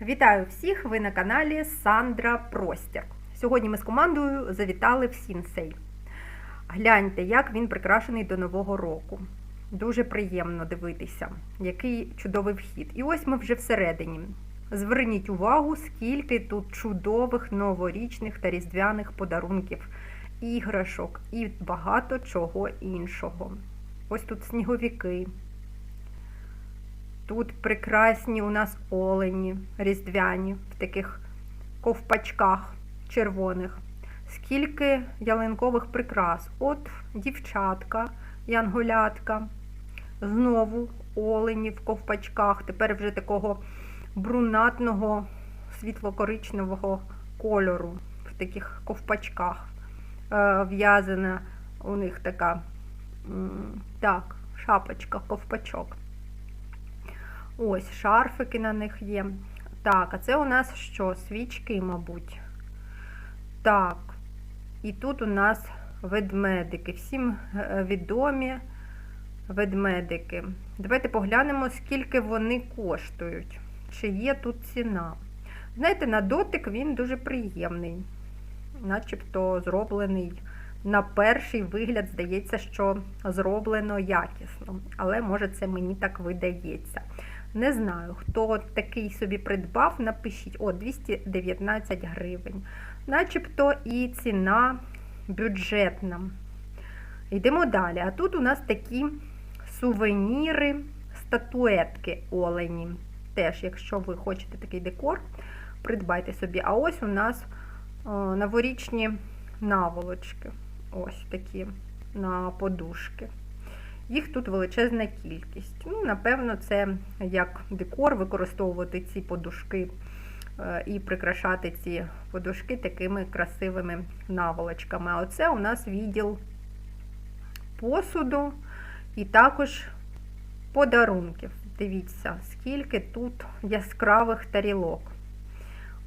Вітаю всіх! Ви на каналі Сандра Простір. Сьогодні ми з командою завітали в Сінсей. Гляньте, як він прикрашений до Нового року. Дуже приємно дивитися, який чудовий вхід. І ось ми вже всередині. Зверніть увагу, скільки тут чудових новорічних та різдвяних подарунків, іграшок і багато чого іншого. Ось тут сніговики. Тут прекрасні у нас олені різдвяні в таких ковпачках червоних. Скільки ялинкових прикрас. От дівчатка, янголятка, знову олені в ковпачках. Тепер вже такого брунатного світло-коричневого кольору в таких ковпачках. Е, В'язана у них така так, шапочка, ковпачок. Ось шарфики на них є. Так, а це у нас що? Свічки, мабуть. Так. І тут у нас ведмедики. Всім е, відомі ведмедики. Давайте поглянемо, скільки вони коштують. Чи є тут ціна. Знаєте, на дотик він дуже приємний, начебто зроблений. На перший вигляд здається, що зроблено якісно, але може це мені так видається. Не знаю, хто такий собі придбав, напишіть. О, 219 гривень. Начебто і ціна бюджетна. Йдемо далі. А тут у нас такі сувеніри, статуетки олені. Теж, якщо ви хочете такий декор, придбайте собі. А ось у нас о, новорічні наволочки. Ось такі на подушки. Їх тут величезна кількість. Ну, Напевно, це як декор використовувати ці подушки е, і прикрашати ці подушки такими красивими наволочками. А оце у нас відділ посуду і також подарунків. Дивіться, скільки тут яскравих тарілок.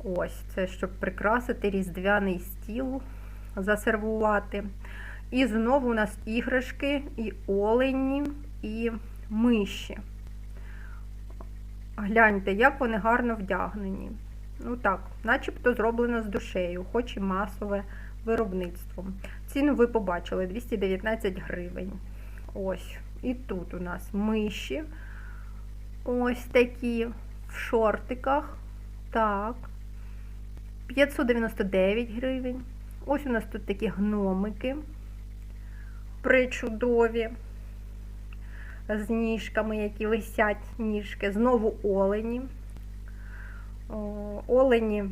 Ось, це щоб прикрасити різдвяний стіл, засервувати. І знову у нас іграшки, і олені, і миші. Гляньте, як вони гарно вдягнені. Ну так, начебто зроблено з душею, хоч і масове виробництво. Ціну ви побачили 219 гривень. Ось. І тут у нас миші. Ось такі в шортиках. Так. 599 гривень. Ось у нас тут такі гномики причудові, з ніжками, які висять ніжки. Знову олені. Олені,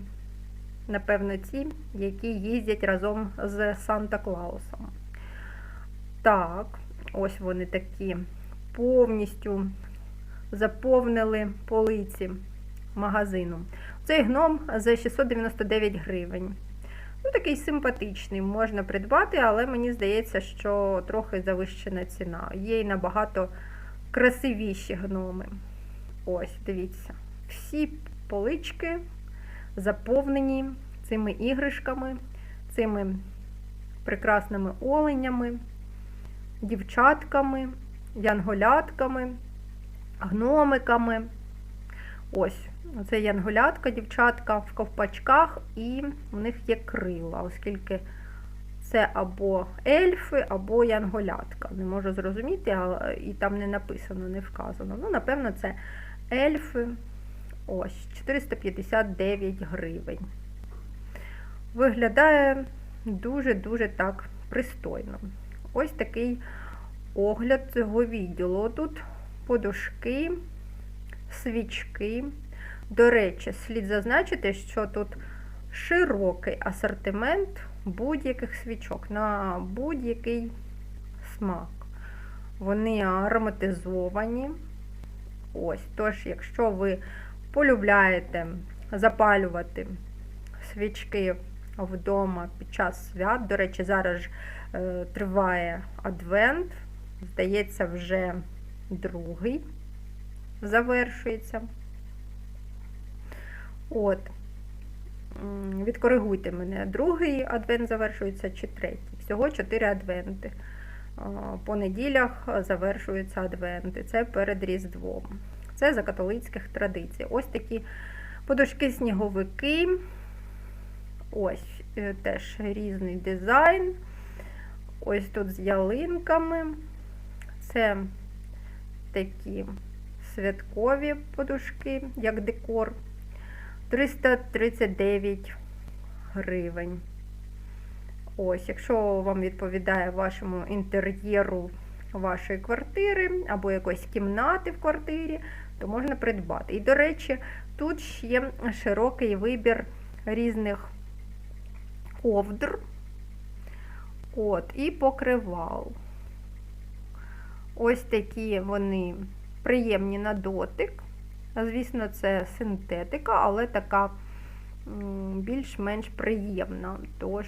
напевно, ті, які їздять разом з Санта-Клаусом. Так, ось вони такі повністю заповнили полиці магазину. Цей гном за 699 гривень. Ну, такий симпатичний, можна придбати, але мені здається, що трохи завищена ціна. Є й набагато красивіші гноми. Ось, дивіться. Всі полички заповнені цими іграшками, цими прекрасними оленями, дівчатками, янголятками, гномиками. Ось, Оце янголятка, дівчатка в ковпачках, і в них є крила, оскільки це або ельфи, або янголятка. Не можу зрозуміти, і там не написано, не вказано. Ну, напевно, це ельфи. Ось, 459 гривень. Виглядає дуже-дуже так пристойно. Ось такий огляд цього відділу. Тут подушки, свічки. До речі, слід зазначити, що тут широкий асортимент будь-яких свічок на будь-який смак. Вони ароматизовані. Ось, тож, якщо ви полюбляєте запалювати свічки вдома під час свят, до речі, зараз ж е, триває адвент, здається, вже другий завершується. От. Відкоригуйте мене, другий адвент завершується чи третій. Всього 4 адвенти. По неділях завершуються адвенти. Це перед Різдвом. Це за католицьких традицій. Ось такі Подушки сніговики. Ось е, теж різний дизайн. Ось тут з ялинками. Це такі святкові подушки, як декор. 339 гривень. Ось, якщо вам відповідає вашому інтер'єру вашої квартири або якоїсь кімнати в квартирі, то можна придбати. І, до речі, тут ще широкий вибір різних ковдр от, і покривал. Ось такі вони приємні на дотик. Звісно, це синтетика, але така більш-менш приємна. Тож,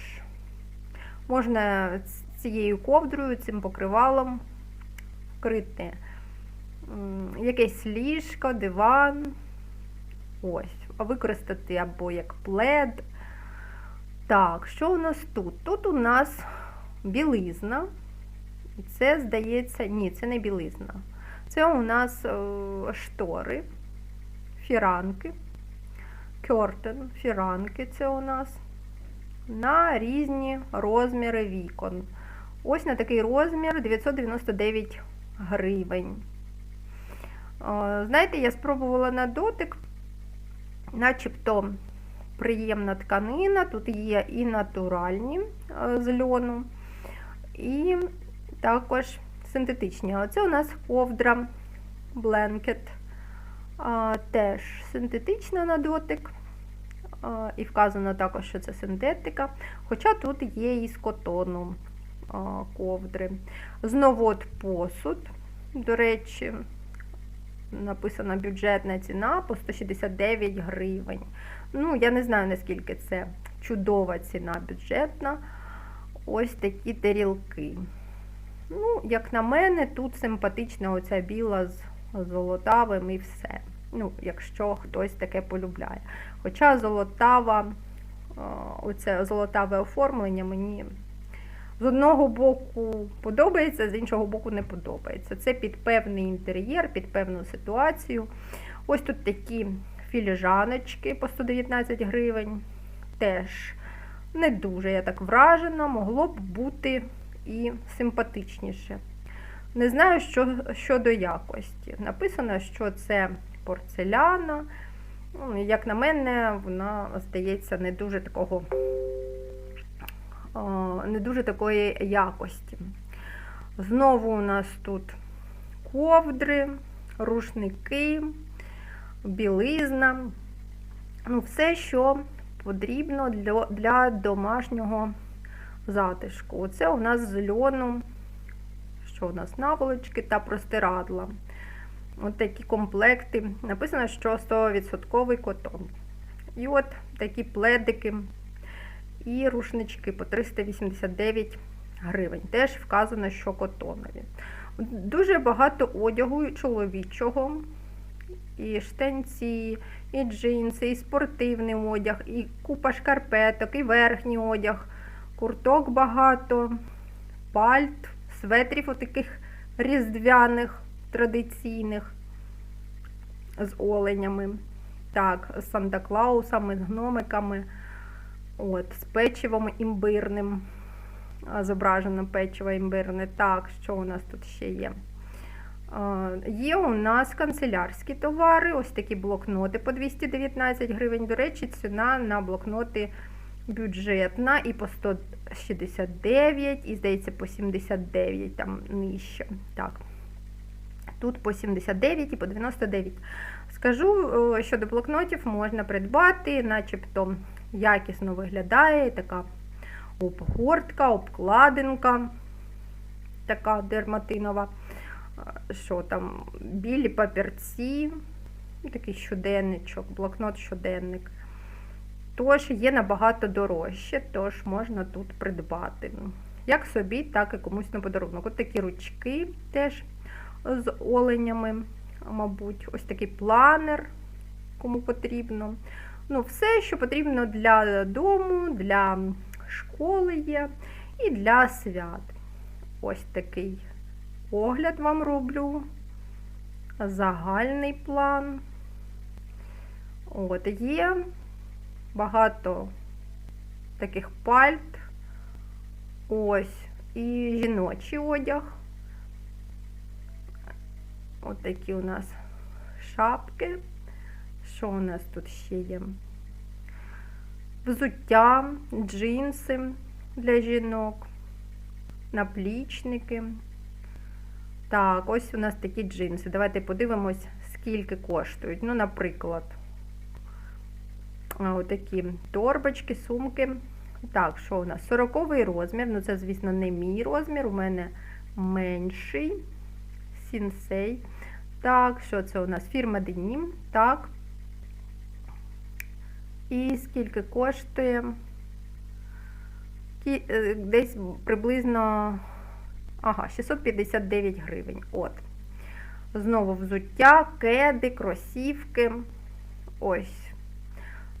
можна цією ковдрою, цим покривалом вкрити якесь ліжко, диван. Ось, використати або як плед. Так, що у нас тут? Тут у нас білизна. Це, здається, ні, це не білизна. Це у нас штори, фіранки, кертен, фіранки це у нас на різні розміри вікон. Ось на такий розмір 999 гривень. Знаєте, я спробувала на дотик, начебто приємна тканина, тут є і натуральні з льону, і також синтетичні. А це у нас ковдра бленкет, теж синтетична на дотик. І вказано також, що це синтетика. Хоча тут є і з котону ковдри. Знову от посуд. До речі, написана бюджетна ціна по 169 гривень. Ну, я не знаю, наскільки це чудова ціна бюджетна. Ось такі тарілки. Ну, як на мене, тут симпатична оця біла з золотавим і все. Ну, якщо хтось таке полюбляє. Хоча золотава, оце золотаве оформлення мені з одного боку подобається, з іншого боку не подобається. Це під певний інтер'єр, під певну ситуацію. Ось тут такі філіжаночки по 119 гривень. Теж не дуже я так вражена, могло б бути і симпатичніше. Не знаю, що щодо якості. Написано, що це порцеляна. Ну, Як на мене, вона здається не дуже такого не дуже такої якості. Знову у нас тут ковдри, рушники, білизна, ну, все, що потрібно для для домашнього затишку. Оце у нас з льону, що у нас наволочки та простирадла. От такі комплекти. Написано, що 100% котон. І от такі пледики і рушнички по 389 гривень. Теж вказано, що котонові. Дуже багато одягу чоловічого, і штанці, і джинси, і спортивний одяг, і купа шкарпеток, і верхній одяг, курток багато, пальт, светрів таких різдвяних, традиційних з оленями. Так, з Санта-Клаусами, з гномиками. От, З печивом імбирним. Зображено печиво імбирне. Так, що у нас тут ще є? Є у нас канцелярські товари, ось такі блокноти по 219 гривень. До речі, ціна на блокноти бюджетна і по 169, і, здається, по 79 там нижче. Так. Тут по 79 і по 99. Скажу, щодо блокнотів можна придбати, начебто якісно виглядає така обгортка, обкладинка, така дерматинова. Що там, білі папірці, такий щоденничок, блокнот щоденник. Тож є набагато дорожче, тож можна тут придбати. Як собі, так і комусь на подарунок. От такі ручки теж з оленями, мабуть, ось такий планер, кому потрібно. Ну, Все, що потрібно для дому, для школи є і для свят. Ось такий огляд вам роблю. Загальний план. От, є багато таких пальт. Ось. І жіночий одяг. От такі у нас шапки. Що у нас тут ще є? Взуття, джинси для жінок, наплічники. Так, ось у нас такі джинси. Давайте подивимось, скільки коштують. Ну, наприклад, отакі торбочки, сумки. Так, що у нас? 40 розмір. Ну, це, звісно, не мій розмір. У мене менший. Сінсей. Так, що це у нас? Фірма Денім. Так. І скільки коштує? Е, Десь приблизно ага, 659 гривень. От. Знову взуття, кеди, кросівки. Ось.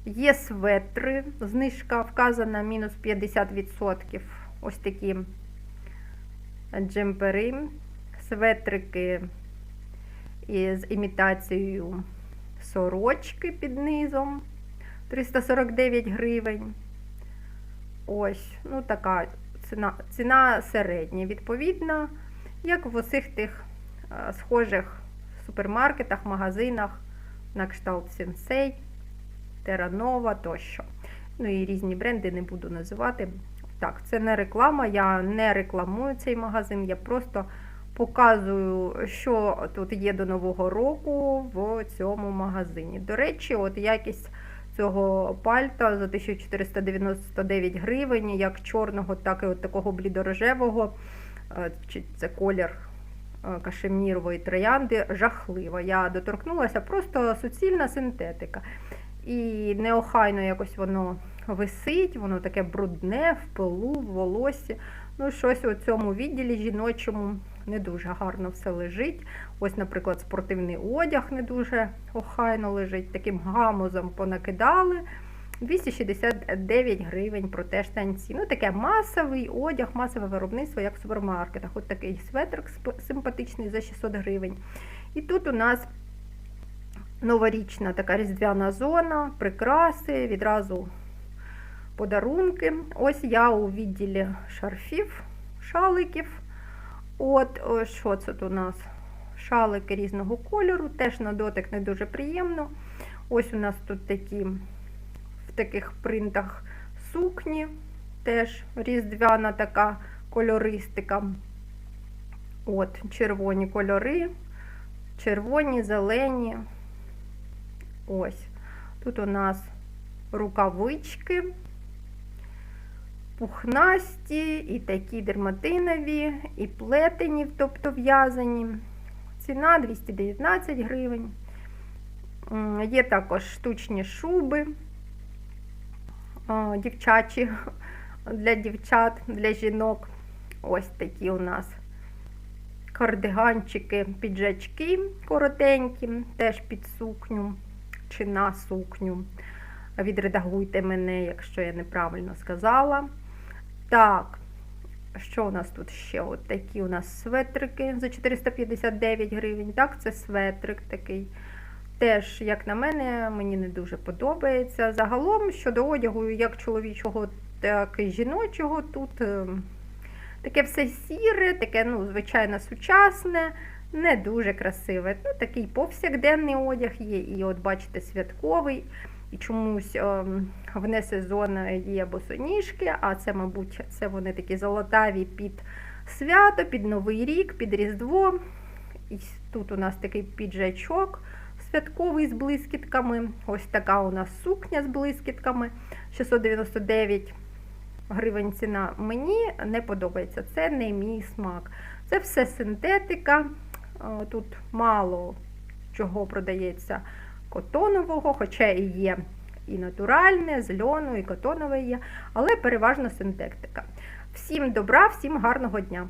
Є светри, знижка вказана мінус 50%. Ось такі джемпери, светрики із імітацією сорочки під низом. 349 гривень. Ось, ну така ціна, ціна середня, відповідна, як в усіх тих е, схожих супермаркетах, магазинах, на кшталт Сенсей, Теранова тощо. Ну і різні бренди не буду називати. Так, це не реклама, я не рекламую цей магазин, я просто показую, що тут є до Нового року в цьому магазині. До речі, от якість цього пальта за 1499 гривень, як чорного, так і от такого блідорожевого. Е, Це колір е, кашемірової троянди, жахлива. Я доторкнулася, просто суцільна синтетика. І неохайно якось воно висить, воно таке брудне, в пилу, в волосі. Ну, щось у цьому відділі жіночому не дуже гарно все лежить. Ось, наприклад, спортивний одяг не дуже охайно лежить, таким гамузом понакидали. 269 гривень проте штанці. Ну, таке масовий одяг, масове виробництво, як в супермаркетах. От такий светрик симпатичний за 600 гривень. І тут у нас новорічна така різдвяна зона, прикраси, відразу подарунки. Ось я у відділі шарфів, шаликів. От, о, що це тут у нас? Шалики різного кольору, теж на дотик не дуже приємно. Ось у нас тут такі в таких принтах сукні, теж різдвяна така кольористика. От, червоні кольори, червоні, зелені. Ось. Тут у нас рукавички, пухнасті, і такі дерматинові, і плетені, тобто в'язані. Ціна 219 гривень. Є також штучні шуби, дівчачі для дівчат, для жінок. Ось такі у нас кардиганчики, піджачки коротенькі, теж під сукню чи на сукню. Відредагуйте мене, якщо я неправильно сказала. Так, що у нас тут ще? От такі у нас светрики за 459 гривень. Так, це светрик такий. Теж, як на мене, мені не дуже подобається. Загалом, щодо одягу, як чоловічого, так і жіночого, тут е, таке все сіре, таке, ну, звичайно, сучасне, не дуже красиве. Ну, такий повсякденний одяг є, і от бачите, святковий. І чомусь е, вне сезон є босоніжки, а це, мабуть, це вони такі золотаві під свято, під Новий рік, під Різдво. І тут у нас такий піджачок святковий з блискітками. Ось така у нас сукня з блискітками. 699 гривень ціна. Мені не подобається. Це не мій смак. Це все синтетика. Е, Тут мало чого продається котонового, хоча і є і натуральне, з льону, і котонове є, але переважно синтетика. Всім добра, всім гарного дня!